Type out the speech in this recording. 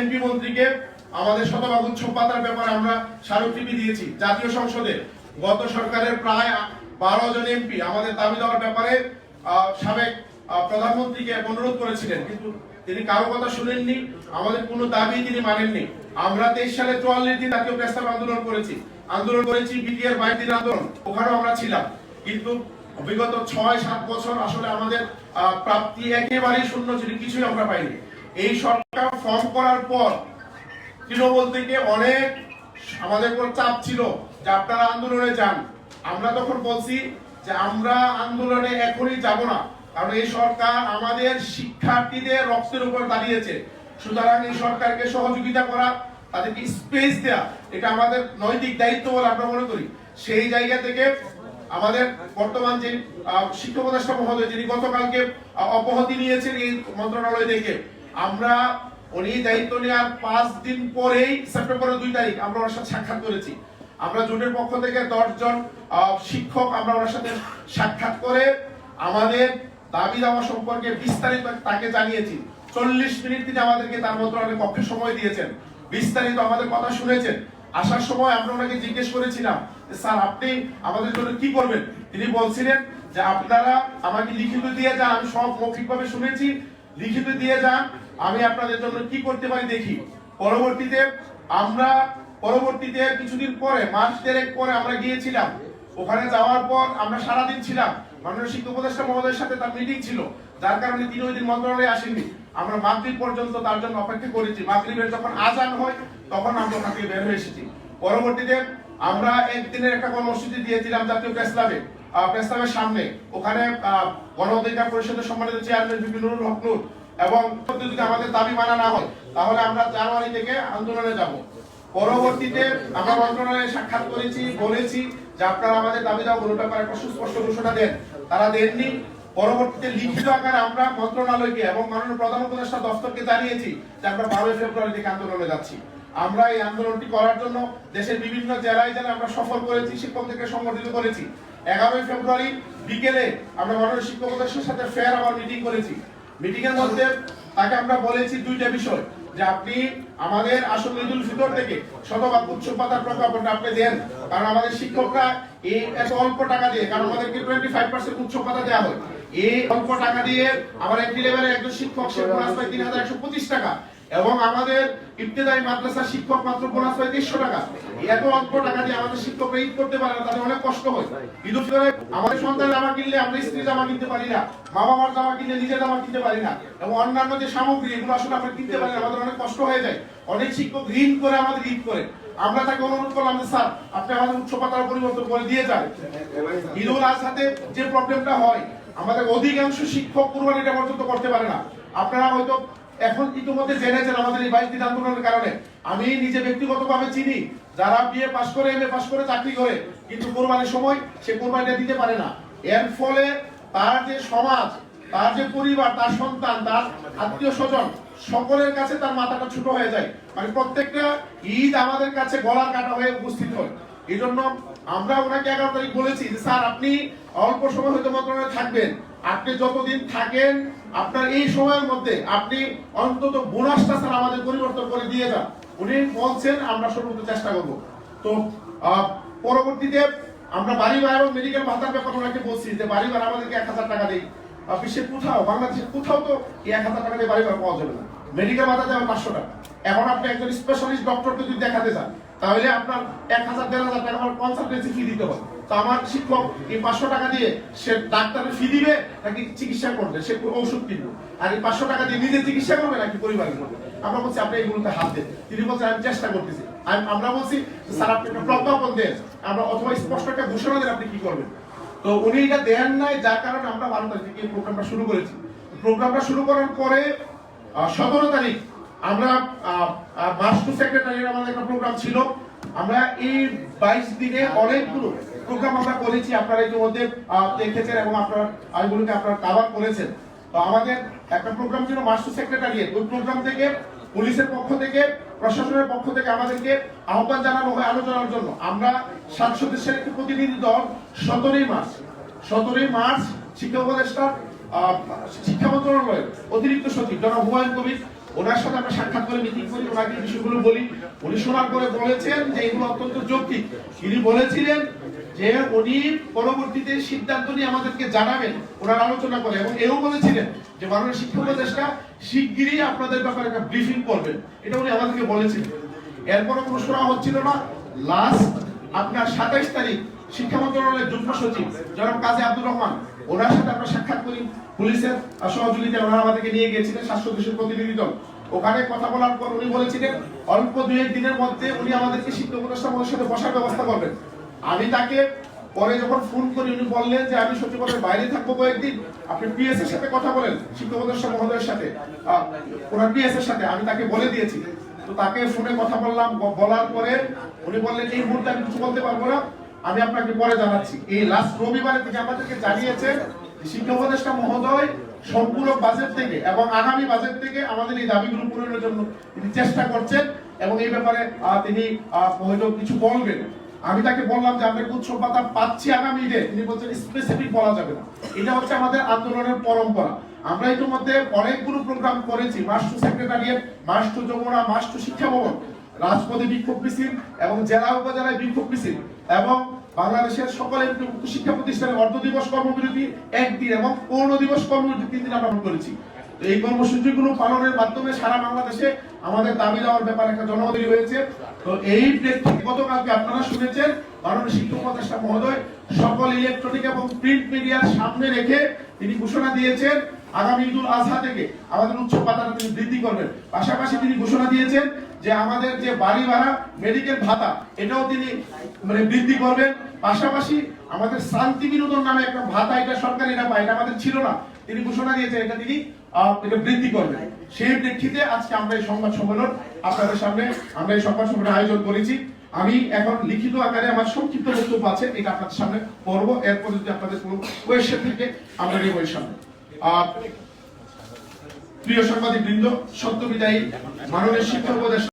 MP মন্ত্রীকে আমাদের শতভাগ উৎসব পাতার ব্যাপারে আমরা স্মারকলিপি দিয়েছি। জাতীয় সংসদে গত সরকারের প্রায় বারো জন এমপি আমাদের দাবি দেওয়ার ব্যাপারে সাবেক প্রধানমন্ত্রীকে অনুরোধ করেছিলেন, কিন্তু তিনি কারও কথা শুনেননি, আমাদের কোনো দাবি তিনি মানেননি। আমরা তেইশ সালে চুয়াল্লিশ দিন জাতীয় প্রস্তাব আন্দোলন করেছি। আন্দোলন করেছি বিটিআর বাইশ আন্দোলন, ওখানেও আমরা ছিলাম। কিন্তু বিগত ছয় সাত বছর আসলে আমাদের প্রাপ্তি একেবারেই শূন্য ছিল, কিছুই আমরা পাইনি। এই সরকার ফর্ম করার পর তৃণমূল থেকে অনেক আমাদের উপর চাপ ছিল যে আপনারা আন্দোলনে যান। আমরা তখন বলছি যে আমরা আন্দোলনে এখনই যাব না কারণ এই সরকার আমাদের শিক্ষার্থীদের রক্তের উপর দাঁড়িয়েছে। সুতরাং এই সরকারকে সহযোগিতা করা তাদেরকে স্পেস দেওয়া এটা আমাদের নৈতিক দায়িত্ব বলে আমরা মনে করি। সেই জায়গা থেকে আমাদের বর্তমান যে আহ, শিক্ষা উপদেষ্টা মহোদয় যিনি গতকালকে অব্যাহতি নিয়েছেন এই মন্ত্রণালয় থেকে আমরা উনি দায়িত্ব নেওয়ার পাঁচ দিন পরেই সেপ্টেম্বরের দুই তারিখ আমরা ওনার সাথে সাক্ষাৎ করেছি। আমরা জোটের পক্ষ থেকে দশ জন শিক্ষক আমরা ওনার সাথে সাক্ষাৎ করে আমাদের দাবি দাওয়া সম্পর্কে বিস্তারিত তাকে জানিয়েছি। চল্লিশ মিনিট তিনি আমাদেরকে তার মন্ত্রণালয়ের পক্ষে সময় দিয়েছেন। বিস্তারিত আমাদের কথা শুনেছেন। আসার সময় আমরা ওনাকে জিজ্ঞেস করেছিলাম স্যার, আপনি আমাদের জন্য কি করবেন? তিনি বলছিলেন যে, আপনারা আমাকে লিখিত দিয়ে যান, আমি সব মৌখিকভাবে শুনেছি। লিখিত দিয়ে যান। আমি আপনাদের জন্য কি করতে পারি দেখি। পরবর্তীতে আমরা পরবর্তীতে কিছুদিন পরে মাস দেড়েক পরে আমরা গিয়েছিলাম। ওখানে যাওয়ার পর আমরা সারাদিন ছিলাম। মাননীয় শিক্ষা উপদেষ্টা মহোদয়ের সাথে তার মিটিং ছিল। যার কারণে তিনি ওই দিন মন্ত্রণালয়ে আসেননি। আমরা মাগরিব পর্যন্ত তার জন্য অপেক্ষা করেছি। মাগরিবের যখন আজান হয় তখন আমরা ওখান থেকে বের হয়ে এসেছি। পরবর্তীতে আমরা একদিনের একটা কর্মসূচি দিয়েছিলাম জাতীয় আহ, প্রেস সামনে। ওখানে আহ, গণ অধিকার পরিষদের সম্মানিত চেয়ারম্যান বিপিন নুরুল হক এবং যদি আমাদের দাবি মানা না হয় তাহলে আমরা জানুয়ারি থেকে আন্দোলনে যাব। পরবর্তীতে আমরা মন্ত্রণালয়ে সাক্ষাৎ করেছি বলেছি যে আপনারা আমাদের দাবি দাওয়াগুলোর ব্যাপারে একটা সুস্পষ্ট ঘোষণা দেন। তারা দেননি। পরবর্তীতে লিখিত আকারে আমরা মন্ত্রণালয়কে এবং মাননীয় প্রধান উপদেষ্টা দপ্তরকে জানিয়েছি যে আমরা বারোই ফেব্রুয়ারি থেকে আন্দোলনে যাচ্ছি। আমরা এই আন্দোলনটি করার জন্য দেশের বিভিন্ন জেলায় জেলায় আমরা সফর করেছি শিক্ষকদেরকে সংগঠিত করেছি। এগারোই ফেব্রুয়ারি বিকেলে আমরা মাননীয় শিক্ষক উপদেষ্টার সাথে ফের আবার মিটিং করেছি। মিটিং এর মধ্যে তাকে আমরা বলেছি দুইটা বিষয়, যে আপনি আমাদের আসল ঈদুল ফিতর থেকে শতভাগ উচ্চ পাতার প্রজ্ঞাপনটা আপনি দেন, কারণ আমাদের শিক্ষকরা এই এত অল্প টাকা দিয়ে, কারণ আমাদেরকে টোয়েন্টি ফাইভ পার্সেন্ট উচ্চ পাতা দেওয়া হয়। এই অল্প টাকা দিয়ে আমার একটি লেভেলের একজন শিক্ষক, সে তিন হাজার একশো পঁচিশ টাকা। এবং আমাদের ইবতেদায়ী মাদ্রাসার শিক্ষক মাত্র বোনাস পায় দেড়শো টাকা। এত অল্প টাকা দিয়ে আমাদের শিক্ষকরা ঈদ করতে পারে না, তাদের অনেক কষ্ট হয়। ঈদ আমাদের সন্তান জামা কিনলে, আমরা স্ত্রী জামা কিনতে পারি না মা বাবার জামা কিনলে নিজের জামা কিনতে পারি না, এবং অন্যান্য যে সামগ্রী, এগুলো আসলে আমরা কিনতে পারি না, আমাদের অনেক কষ্ট হয়ে যায়। অনেক শিক্ষক ঋণ করে আমাদের ঈদ করে। আমরা তাকে অনুরোধ করলাম যে, স্যার, আপনি আমাদের উচ্চ পাতার পরিবর্তন করে দিয়ে যান। ঈদুল আজহাতে যে প্রবলেমটা হয়, আমাদের অধিকাংশ শিক্ষক কুরবানিটা পর্যন্ত করতে পারে না। আপনারা হয়তো এখন ইতিমধ্যে জেনেছেন আমাদের এই বাইশ দিন আন্দোলনের কারণে। আমি নিজে ব্যক্তিগতভাবে চিনি, যারা বিএ পাশ করে, এম এ পাশ করে, চাকরি করে, কিন্তু কোরবানির সময় সে কোরবানিটা দিতে পারে না। এর ফলে তার যে সমাজ, তার যে পরিবার, তার সন্তান, তার আত্মীয় স্বজন, সকলের কাছে তার মাথাটা ছোট হয়ে যায়। মানে প্রত্যেকটা ঈদ আমাদের কাছে গলার কাটা হয়ে উপস্থিত হয়। এই জন্য আমরা ওনাকে এগারো তারিখ বলেছি যে, স্যার, আপনি অল্প সময় হয়তো মন্ত্রণালয়ে থাকবেন। আপনি যতদিন থাকেন আপনার এই সময়ের মধ্যে আপনি অন্তত বোনাসটা স্যার আমাদের পরিবর্তন করে দিয়ে যান। উনি বলছেন আমরা সর্বোচ্চ চেষ্টা করব। তো পরবর্তীতে আমরা বাড়ি ভাড়া এবং মেডিকেল ভাতার ব্যাপারে ওনাকে বলছি যে বাড়ি ভাড়া আমাদেরকে এক হাজার টাকা আহ, বিশ্বের কোথাও বাংলাদেশের কোথাও তো এক হাজার টাকা দিয়ে বাড়ি ভাড়া পাওয়া যাবে না। মেডিকেল ভাতা দেওয়া পাঁচশো টাকা। এখন আপনি একজন স্পেশালিস্ট ডক্টরকে যদি দেখাতে চান তাহলে আপনার এক হাজার, দেড় হাজার টাকা আমার কনসালটেন্সি ফি দিতে হবে। তো আমার শিক্ষক এই পাঁচশো টাকা দিয়ে সে ডাক্তারের ফি দিবে নাকি চিকিৎসা করবে? সে ওষুধ কিনবে। আর এই পাঁচশো টাকা দিয়ে নিজে চিকিৎসা করবে নাকি পরিবারের করবে আমরা বলছি, আপনি এগুলোতে হাত দেন। তিনি বলছেন, আমি চেষ্টা করতেছি। আমি- আমরা বলছি, স্যার, আপনি একটা প্রজ্ঞাপন দেন। আমরা অথবা স্পষ্ট একটা ঘোষণা দেন আপনি কি করবেন। তো উনি এটা দেন নাই, যার কারণে আমরা বারো তারিখ থেকে এই প্রোগ্রামটা শুরু করেছি। প্রোগ্রামটা শুরু করার পরে সতেরো তারিখ আমরা মাস্টার সেক্রেটারির আমাদের একটা প্রোগ্রাম ছিল। আমরা এই বাইশ দিনে অনেকগুলো প্রোগ্রাম আমরা করেছি, আপনারা ইতিমধ্যে দেখেছেন এবং আপনার আইগুলোকে আপনারা কাভার করেছেন। তো আমাদের একটা প্রোগ্রাম ছিল মাস্টার সেক্রেটারিয়েট ওই প্রোগ্রাম থেকে পুলিশের পক্ষ থেকে, প্রশাসনের পক্ষ থেকে আমাদেরকে আহ্বান জানানো হয় আলোচনার জন্য। আমরা সাত সদস্যের একটি প্রতিনিধি দল, সতেরোই মার্চ সতেরোই মার্চ শিক্ষা উপদেষ্টা শিক্ষা মন্ত্রণালয়ের অতিরিক্ত সচিব জনাব হুমায়ুন কবির ওনার সাথে আমরা সাক্ষাৎ করে মিটিং করি, ওনাকে বিষয়গুলো বলি। উনি শোনার পরে বলেছেন যে এগুলো অত্যন্ত যৌক্তিক। তিনি বলেছিলেন যে উনি পরবর্তীতে সিদ্ধান্ত নিয়ে আমাদেরকে জানাবেন, ওনার আলোচনা করে। এবং এও বলেছিলেন যে মাননীয় শিক্ষা উপদেষ্টা শিগগিরই আপনাদের ব্যাপারে একটা ব্রিফিং করবেন। এটা উনি আমাদেরকে বলেছিলেন। এরপরে কোনো শোনা হচ্ছিল না। লাস্ট আপনার সাতাইশ তারিখ শিক্ষা মন্ত্রণালয়ের যুগ্ম সচিব জনাব কাজী আব্দুর রহমান, ওনার সাথে আমরা সাক্ষাৎ করি। পুলিশের সহযোগিতায় ওনারা আমাদেরকে নিয়ে গিয়েছিলেন স্বাস্থ্য দেশের প্রতিনিধি দল। ওখানে কথা বলার পর উনি বলেছিলেন, অল্প দুই এক দিনের মধ্যে উনি আমাদেরকে শিক্ষা উপদেষ্টা সাথে বসার ব্যবস্থা করবেন। আমি তাকে পরে যখন ফোন করি, উনি বললেন যে, আমি সচিবালয়ের বাইরে থাকব কয়েকদিন। আপনি পিএস এর সাথে কথা বলেন, শিক্ষা উপদেষ্টা মহোদয়ের সাথে। ওনার পিএস এর সাথে। আমি তাকে বলে দিয়েছি। তো তাকে ফোনে কথা বললাম। বলার পরে উনি বললেন এই মুহূর্তে আমি কিছু বলতে পারব না। আমি আপনাকে পরে জানাচ্ছি। এই লাস্ট রবিবারে থেকে আমাদেরকে জানিয়েছেন যে শিক্ষা উপদেষ্টা মহোদয় সম্পূর্ণ বাজেট থেকে এবং আগামী বাজেট থেকে আমাদের এই দাবিগুলো পূরণের জন্য তিনি চেষ্টা করছেন এবং এই ব্যাপারে তিনি হয়তো কিছু বলবেন। আমি তাকে বললাম যে আমরা উৎসব ভাতা পাচ্ছি আগামী ঈদে। তিনি বলছেন স্পেসিফিক বলা যাবে না। এটা হচ্ছে আমাদের আন্দোলনের পরম্পরা। আমরা ইতিমধ্যে অনেকগুলো প্রোগ্রাম করেছি। মাস্টু সেক্রেটারিয়েট মাস্টু যমুনা মাস্টু শিক্ষা ভবন, রাজপথে বিক্ষোভ মিছিল এবং জেলা উপজেলায় বিক্ষোভ মিছিল এবং বাংলাদেশের সকল এমপিভুক্ত শিক্ষা প্রতিষ্ঠানের অর্ধ দিবস কর্মবিরতি একদিন এবং পূর্ণ দিবস কর্মবিরতি তিন দিন আমরা পালন করেছি। তো এই কর্মসূচিগুলো পালনের মাধ্যমে সারা বাংলাদেশে আমাদের দাবি দেওয়ার ব্যাপারে একটা জনগতি হয়েছে তো এই প্রেক্ষিতে গতকালকে আপনারা শুনেছেন মাননীয় শিক্ষক উপদেষ্টা মহোদয়, সকল ইলেকট্রনিক এবং প্রিন্ট মিডিয়ার সামনে রেখে তিনি ঘোষণা দিয়েছেন, আগামী ঈদুল আজহা থেকে আমাদের উচ্চ পাতাটা তিনি বৃদ্ধি করবেন। পাশাপাশি তিনি ঘোষণা দিয়েছেন যে আমাদের যে বাড়ি ভাড়া মেডিকেল ভাতা, এটাও তিনি মানে বৃদ্ধি করবেন। পাশাপাশি আমাদের শান্তি বিনোদন নামে একটা ভাতা, এটা সরকার এটা পায়, এটা আমাদের ছিল না। তিনি ঘোষণা দিয়েছেন এটা তিনি এটা বৃদ্ধি করবেন। সেই প্রেক্ষিতে আজকে আমরা এই সংবাদ সম্মেলন আপনাদের সামনে, আমরা এই সংবাদ সম্মেলন আয়োজন করেছি। আমি এখন লিখিত আকারে আমার সংক্ষিপ্ত বক্তব্য আছে, এটা আপনাদের সামনে পড়ব। এরপর যদি আপনাদের কোনো কোয়েশ্চেন থাকে, আমরা নেব এর সামনে। প্রিয় সাংবাদিক বৃন্দ সত্য বিদায়ী মাননীয় শিক্ষা উপদেষ্টা